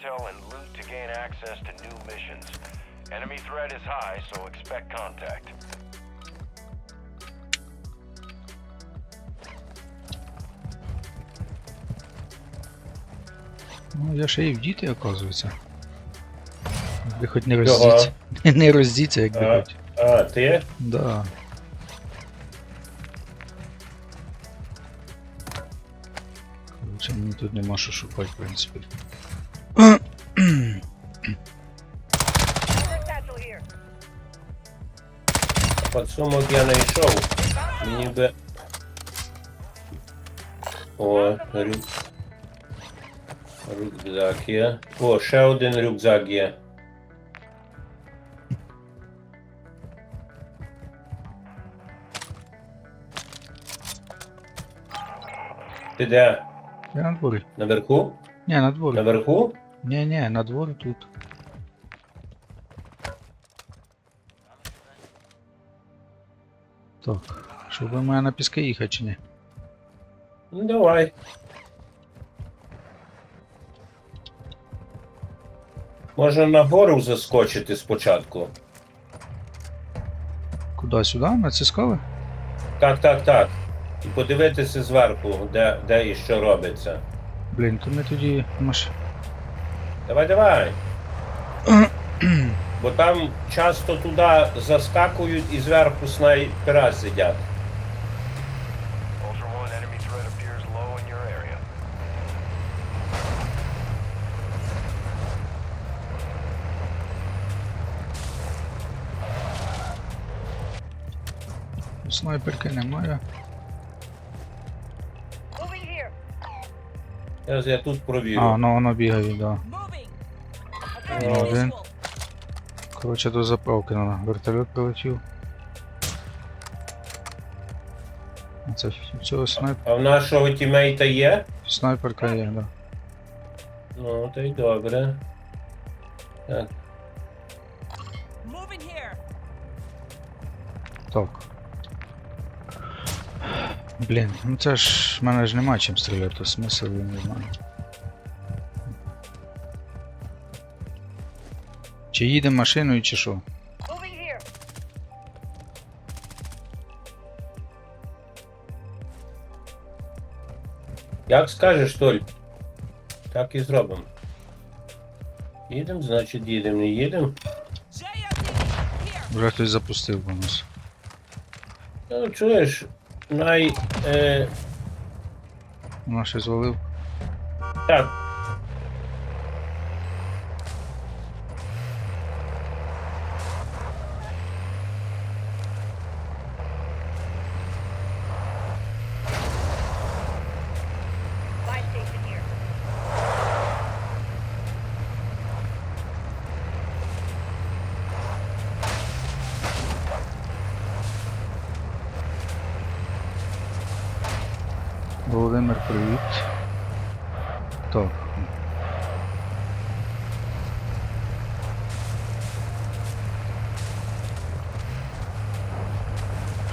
intel and loot to gain access to new missions. Enemy threat is high, so expect contact. Ну, я ще і в діти, оказується. Якби хоч не роздіться. Не роздіться, якби А. хоч. А, ти? Да. Короче, мені тут нема що шукати, в принципі. Подсумок я знайшов. Мені би. О, рюк... рюкзак є. О, ще один рюкзак є. Ти де? Я на дворі. Наверху? Ні, на дворі. Наверху? Ні, ні, на дворі тут. Так, щоб ви мене на піски їхати чи ні? Ну давай. Можна нагору заскочити спочатку. Куди сюди? На ці скали? Так, так, так. І подивитися зверху, де, де і що робиться. Блін, то ми тоді маш... Давай, давай. Бо там часто туди заскакують і зверху снайпера сидять. Снайперки немає. Зараз я тут провірю. А, ну воно бігає, да. Moving. Ну, один. Коротше, до заправки надо. Вертольот прилетів. А Це в цього снайп... А в нашого тімейта є? снайперка є, да. Ну, то й добре. Так. Moving here. Так. Блін, ну це ж в мене ж нема чим стріляти, то смисл я не знаю. Чи їде машиною, чи що? Як скажеш, Толь? Так і зробимо. Їдемо, значить їдемо, не їдемо. Вже хтось запустив бонус. Ну, чуєш, най. Е, Вона ще звалив. так. Володимир, привіт. Так.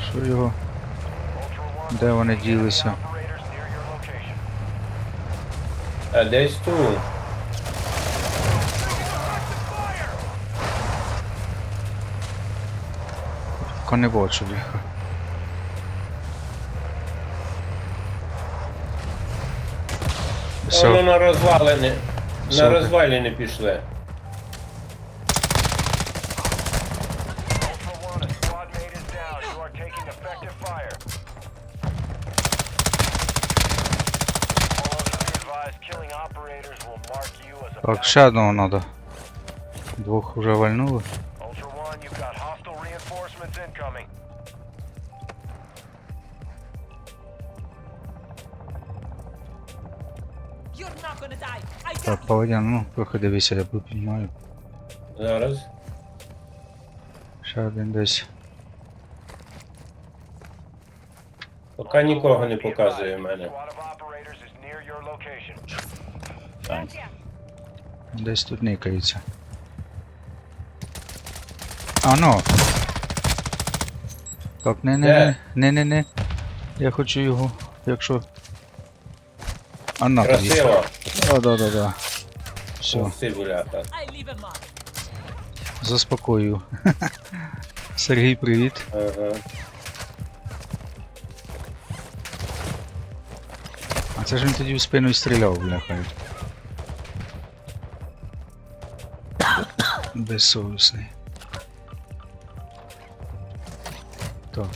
Що його? Де вони ділися? А десь тут. Поки не їх. Воно Все, на розвалини. Все. На розвалини пішли. Ultra One, a squad mate is down. You are taking effective fire. All others be advised, killing operators will mark you as a так, ще одного треба. Двох вже вальнули. Паладян, ну, трохи дивися, я піднімаю. Зараз. Ще один десь. Поки нікого не показує в мене. Gotcha. Десь тут никається. А ну. Так, не не не не не не. Я хочу його, якщо. А на. Красиво. О, да, да, да. Все, заспокоюю. Сергій, привіт. Ага. А це ж він тоді в спину і стріляв, бляха. Безсовісний. Так,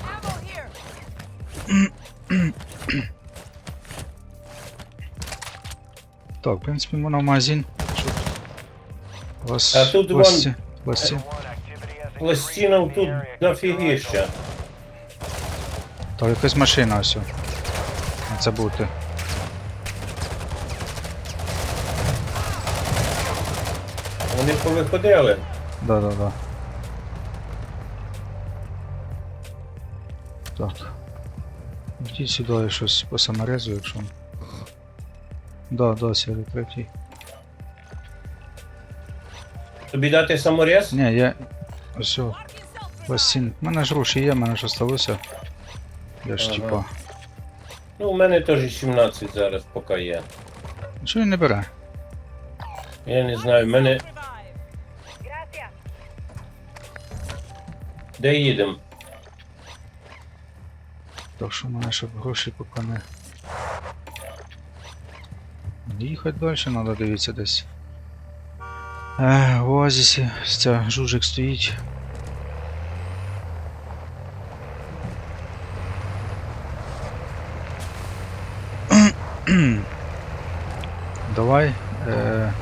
так, в принципі, в магазин. Вас, А тут вас, вон- вас activity has Пластинок increased in тут дофігіща. Так, якась машина ось. А це бути. Вони повиходили. Да, да, да. Так. Йдіть сюди я щось по саморезу, якщо. Да, да, серій третій. Тобі дати саморез? Ні, я. Yourself. пластин. У мене ж гроші є, в мене ж осталося. Я ж Ага. типа. Ну, у мене теж 17 зараз поки є. Що він не бере? Я не знаю, в мене. Де їдемо? Так що в мене щоб гроші поки не. Їхати далі треба дивитися десь. В оазісі ця жужик стоїть. Давай. Е,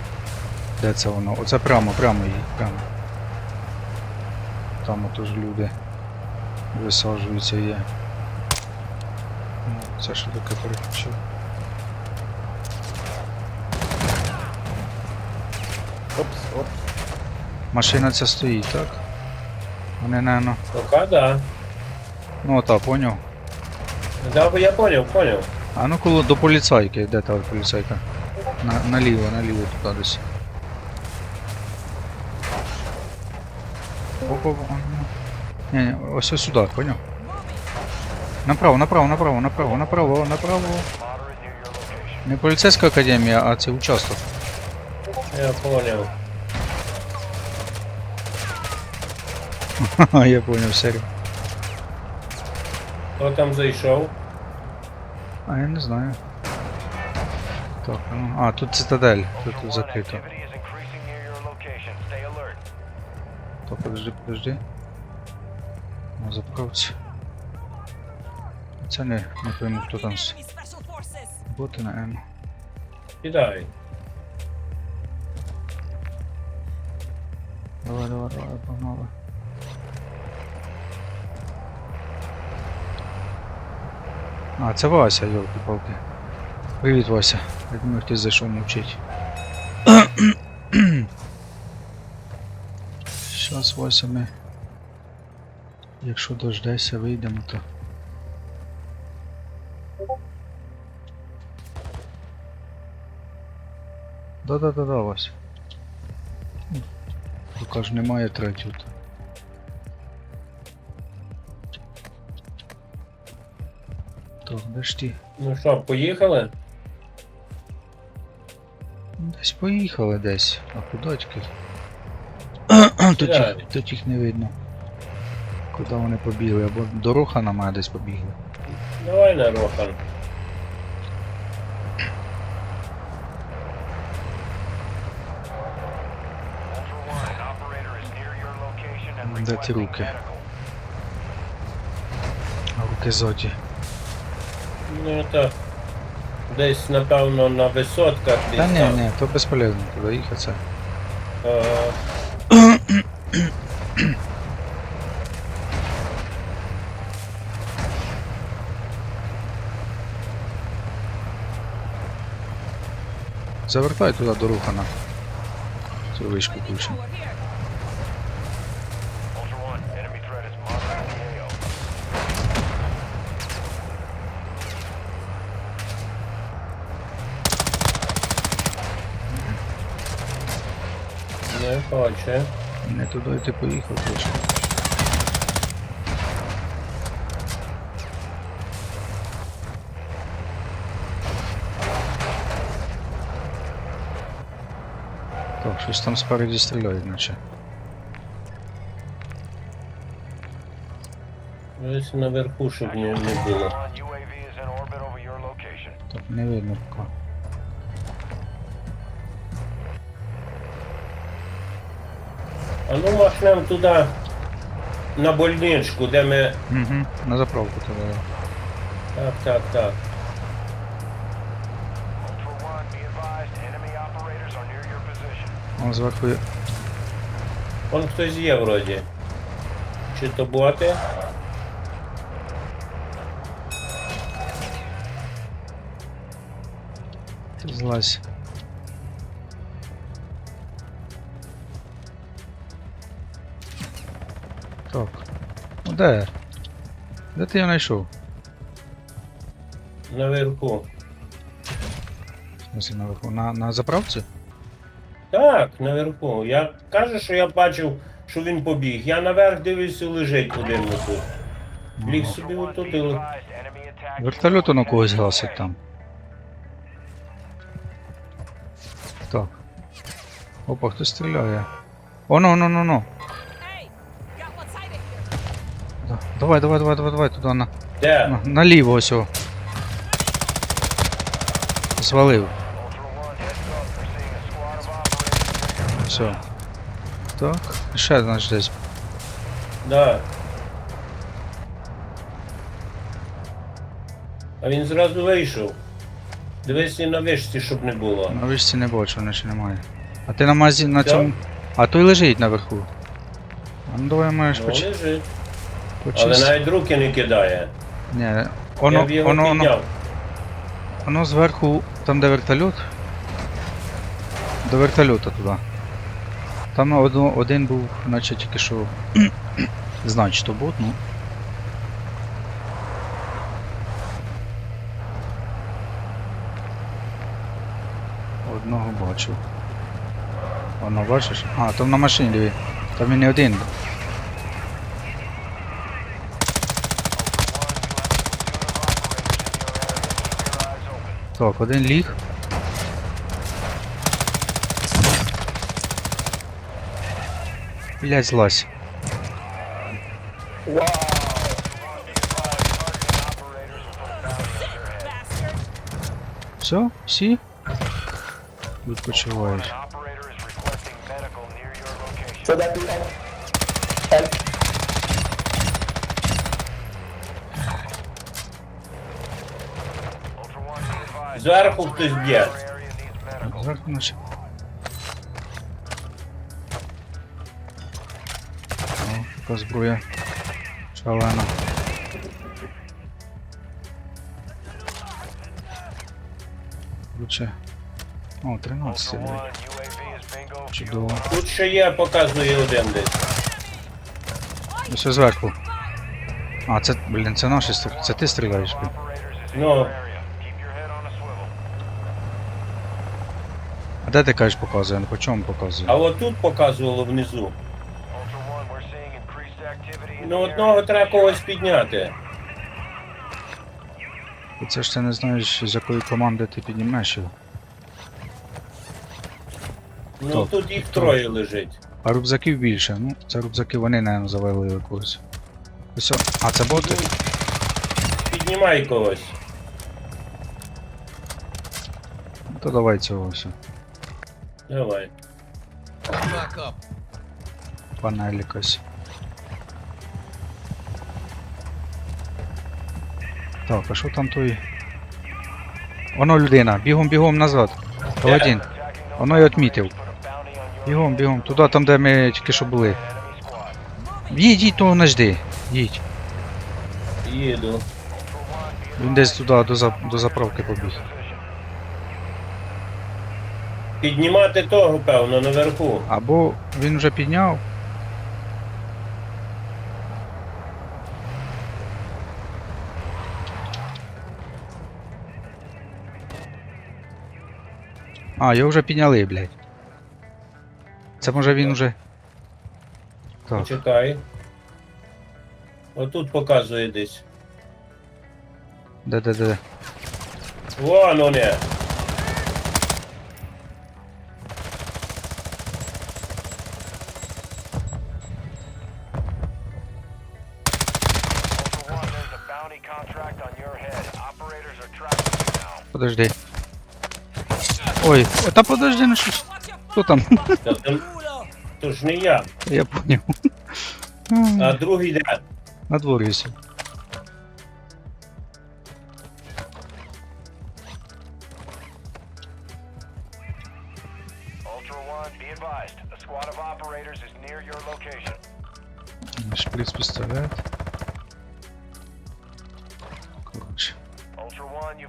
де це воно? Оце прямо, прямо їх, прямо. Там отож люди висаджуються є. Ну, Це що таке переключив? Опс. Машина ця стоїть, так? Вони, напевно. Поки, да. Ну та, поняв. Да, я поняв, поняв. А ну коло до поліцайки, де та поліцайка? На, наліво, наліво туди десь. Оп, оп, а, ну. Ні, ні, ось ось сюди, поняв? Направо, направо, направо, направо, направо, направо. Не поліцейська академія, а це участок. Я поняв. Ха-ха, я поняв, серію. Хто там зайшов? А я не знаю. Так, ну. А, тут цитадель, тут закрито. Так, подожди, подожди. На заправці. Це не, не пойму, хто там боти на М. Кидай. Давай, давай, давай, погнали. А, це Вася, йолки-палки. Привіт, Вася. Я думаю, хтось зайшов мовчить. Щас, Вася, ми. Якщо дождешся, вийдемо, то. Да-да-да-да, Вася. Поки ж немає третього. Так, де? Ну що, поїхали? Десь поїхали десь. А куди тільки? тут, їх, тут їх не видно. Куди вони побігли? Або до Рохана має десь побігли. Давай на Рохан. Де ті руки? Руки ззаді. Ну то десь, напевно, на висотках десь Та ні, там. ні, то безполезно туди їхати. Це. Е, Завертай туди до Рухана. Цю вишку here. Ultra One, enemy threat is moderate in the AO. Не хоче. Не туди ти поїхав трошки. Так, щось там спереді стріляють, наче. Ось наверху, щоб не, не було. UAV is in orbit over your location. Так, не видно поки. А ну махнем туди на больничку, де ми. Угу, на заправку туди. Так, так, так. Вон зверху є. Хтось є вроді. Чи то боти? Ти злазь. Так. Ну де? Де ти його знайшов? Наверху. В смысле, наверху? На, на заправці? Так, наверху. Я кажу, що я бачив, що він побіг. Я наверх дивлюся, лежить один тут. Ліг собі Ultra One, отут і л-. Вертольот на когось гасить там. Так. Опа, хтось стріляє. О, ну, ну, ну, ну. Давай, давай, давай, давай, давай, туди на, Де? на, наліво ось. о. Звалив. Все. Так. Ще, значить, десь. Да. А він зразу вийшов. Дивись і на вишці, щоб не було. На вишці не бачу, наче немає. А ти на мазі на Да. цьому. А той лежить наверху. А ну давай маєш Ну, поч... лежить. Але навіть руки не кидає. Ні, Я воно, б його воно, воно, підняв. воно зверху, там де вертольот. До вертольота туди. Там одно, один був, наче тільки що. Значить, то бот, ну. Одного бачив. Воно бачиш? А, там на машині диви. Там він не один. Так, один ліг. Блять, злазь. Все? Всі? Відпочивають. So that the Зверху хтось б'є. Зверху наче. О, яка зброя. Шалена. Лучше. О, 13 Ultra блядь. One, UAV is bingo fuel. Чудово. Тут ще є, показує один десь. Ось ось зверху. А, це, блін, це наші стріляють. Це ти стріляєш, блін. Operators А де ти кажеш показує? Ну по чому показує? А от тут показувало внизу. Ну одного треба когось підняти. І це ж ти не знаєш, з якої команди ти піднімеш його. Ну Так, тут їх троє лежить. А рюкзаків більше. Ну, це рюкзаки вони, напевно, завели якогось. Ось. А, це боти? Піднімай когось. Ну, То давай цього все. Давай. Панель якась. Так, а що там той? Воно людина. Бігом, бігом назад. Паладін. Воно on your Бігом, бігом. Туди, там, де ми тільки що були. Їдь, їдь, того не жди. Їдь. Їду. Він десь туди до, за... до заправки побіг. Піднімати того, певно, наверху. Або він вже підняв. А, його вже підняли, блядь. Це може він вже. Так, Чекай. Отут показує десь. де-де-де. Вон вони. Подожди. Ой, о, та подожди, ну що ж. Хто там? Та там- То ж не я, Я поняв. а другий де. На дворі сів.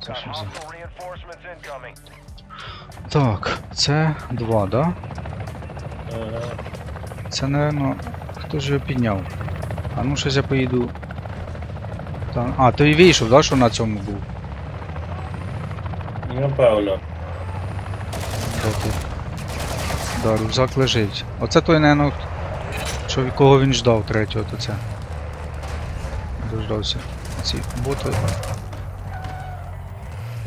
Це що за-. Так, це два, да? Це, напевно, хто ж його підняв? А ну щось я поїду. Там... А, і вийшов, да, що на цьому був? Напевно. Де ти? Да, рюкзак лежить. Оце той, напевно, що кого він ждав третього, то це. Дождався. Ці боти.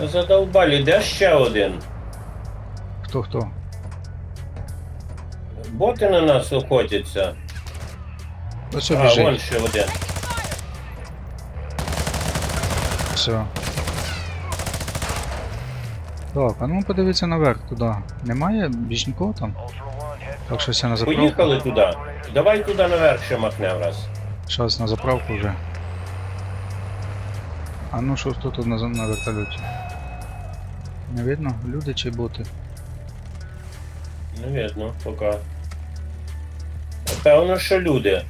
Та задовбалі, де ще один? Хто хто? Боти на нас охотяться. Ось А, біжить. вон ще один. Все. Так, а ну подивіться наверх туди. Немає більш нікого там? Так, щось я на заправку. Поїхали туди. Давай туди наверх ще махнем раз. Щас на заправку вже. А ну що тут на, на вертольоті? Не видно? Люди чи боти? Не видно, поки. Певно, що люди.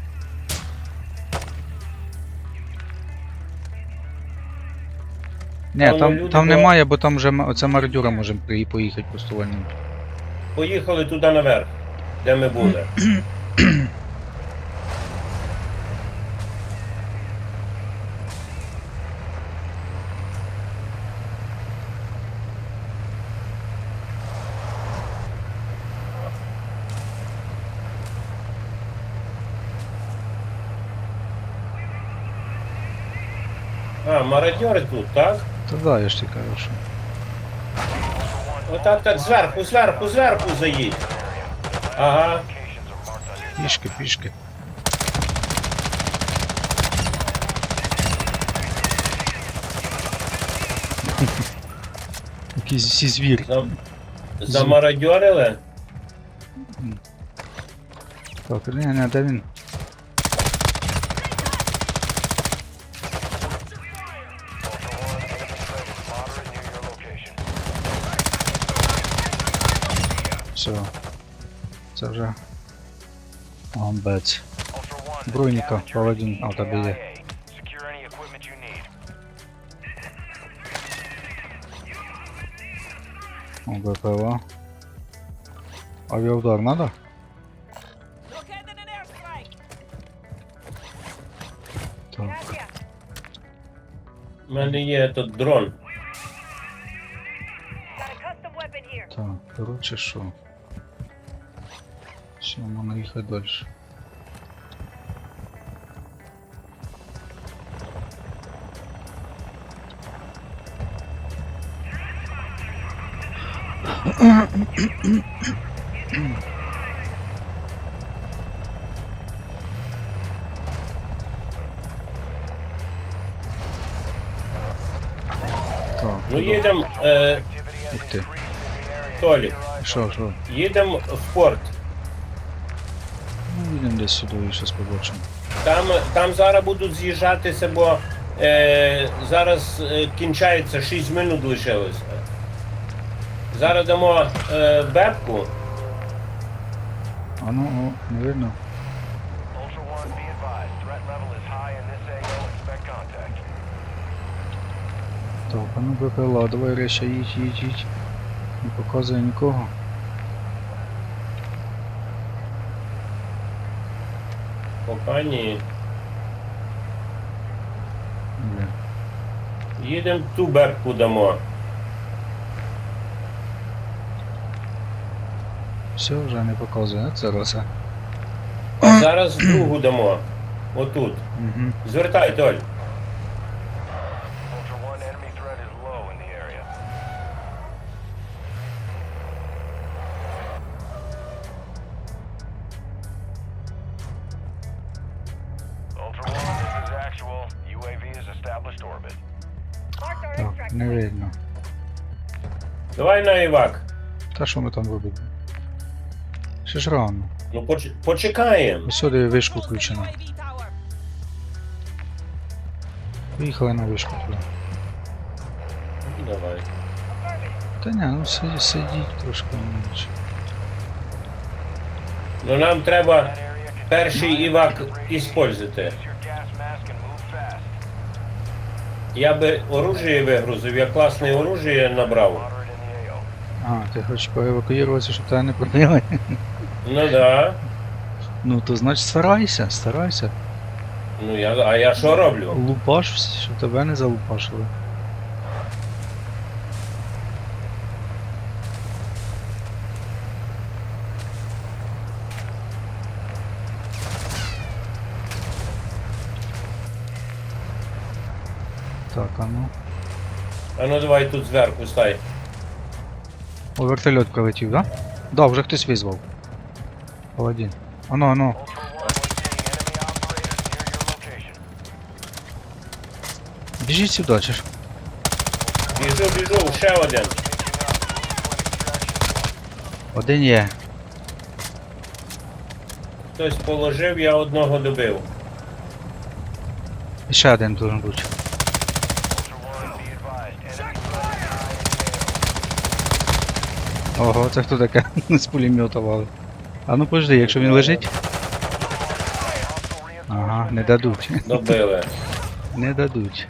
Ні, Там там, люди, там бо- немає, бо там вже оце мародюра може при- поїхати просто вольним. Поїхали туди наверх, де ми були. А, мародьори тут, так? Та да, я ж ти кажу, що. Отак, так, зверху, зверху, зверху заїдь. Ага. Пішки, пішки. Якийсь всі звір. За... Замародьорили? Так, ні, ні, де він? Все. Це вже. Гамбець. Ultra One, Бронька, scavengers паладін, а, у тебе є. EKIA. Secure any equipment you need. О, БПЛА. Авіаудар надо? Located an airstrike. Так. Gracias. У мене є тут дрон. Got a custom weapon here. Так, коротше що. Все, можна їхати далі. Так, Ну їдемо, е, Activity has Ух ти. increased in the area. Толік, Що, що? їдемо в порт. Ну, їдемо десь сюди і щось побачимо. Там, там зараз будуть з'їжджатися, бо е, зараз е, кінчається 6 минут лишилося. Зараз дамо е, бебку. А ну, о, не видно. Так, а ну БПЛА, давай Реша, їдь, їдь, їдь. Не показує нікого. Поки ні. Їдемо ту берку дамо. Все вже не показує, це раз. А зараз другу дамо. Отут. Угу. Звертай, Толь. Та що ми там робимо? Ще ж рано. Ну поч... почекаємо. Сюди вишку включено. Поїхали на вишку туди. Давай. Та ні, ну сидіть, сидіть трошки менше. Ну нам треба перший Івак іспользувати. Я би оружие вигрузив, я класне оружие набрав. А, ти хочеш поевакуюватися, щоб тебе не пробили? Ну да. Ну то значить старайся, старайся. Ну я. А я що роблю? Лупаш, щоб тебе не залупашили. Так, а ну. А ну давай тут зверху стай. О, вертольот прилетів, да? Да, вже хтось визвав. Ано, ано. Near your location. Біжіть сюди, чи ж? Біжу, біжу, ще один. Один є. Хтось положив, я одного добив. І ще один должен бути. Ого, це хто таке з пулемета вали. А ну пожди, якщо він лежить. Ага, не дадуть. Добили. Не дадуть.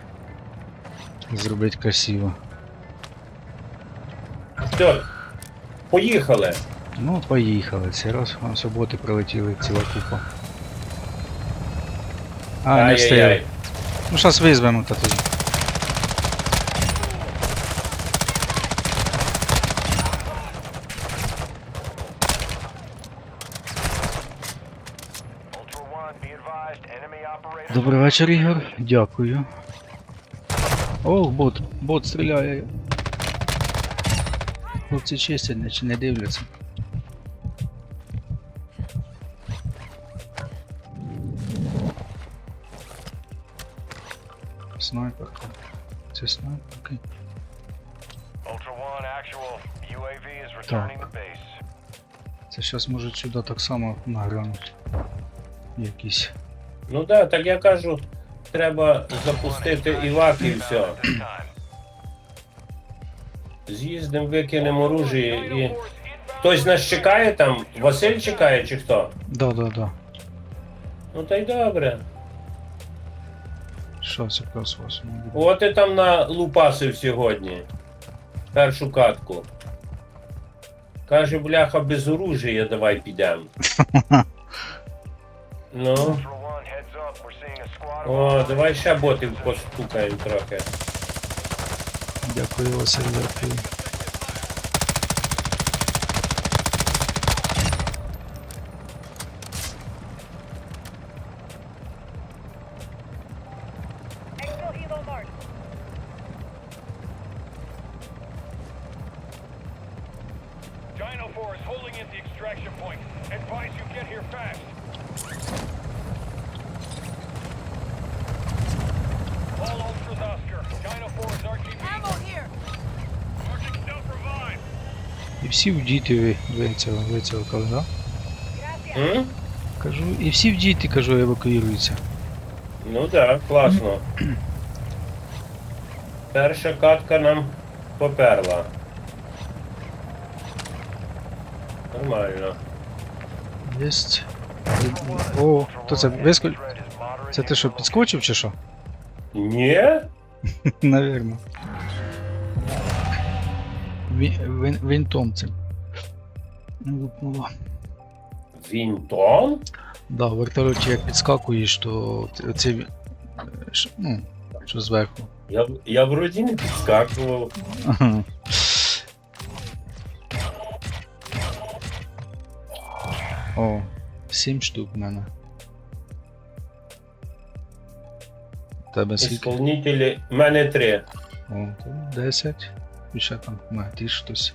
Зробить красиво. Все. Поїхали. Ну, поїхали. Цей раз вам суботи прилетіли ціла купа. А, не встигли. Ну, зараз визвемо та тоді. Вечір, Ігор. Дякую. Ох, бот, бот стріляє. Хлопці чистять, чи не дивляться. Снайперка. Це снайперки. Base. Це зараз можуть сюди так само наглянуть. Якісь. Ну так, так я кажу, треба запустити івак і все. З'їздимо, викинемо оружие і. Хтось нас чекає там? Василь чекає чи хто? Да, да, да. Ну та й добре. Що це плюс 8? От і там на лупасив сьогодні. Першу катку. Каже, бляха, без оружия давай підемо. Ну. О, давай ще ботів постукаємо трохи. Дякую, Василь. Dino всі в діти ви, ви цього, кажу, да? М? Кажу, і всі в діти, кажу, евакуюються. Ну так, класно. Перша катка нам поперла. Нормально. Єсть. О, то це висколь. Це ти що, підскочив чи що? Ні? Навірно. Він, він, вінтом цим. Лупнуло. Вінтон? Да, в вертольоті як підскакуєш, то це ну, що зверху. Я, я вроді не підскакував. Ага. О, сім штук в мене. Тебе скільки? Ісполнителі. У мене три. О, то 10. І ще там на ті щось.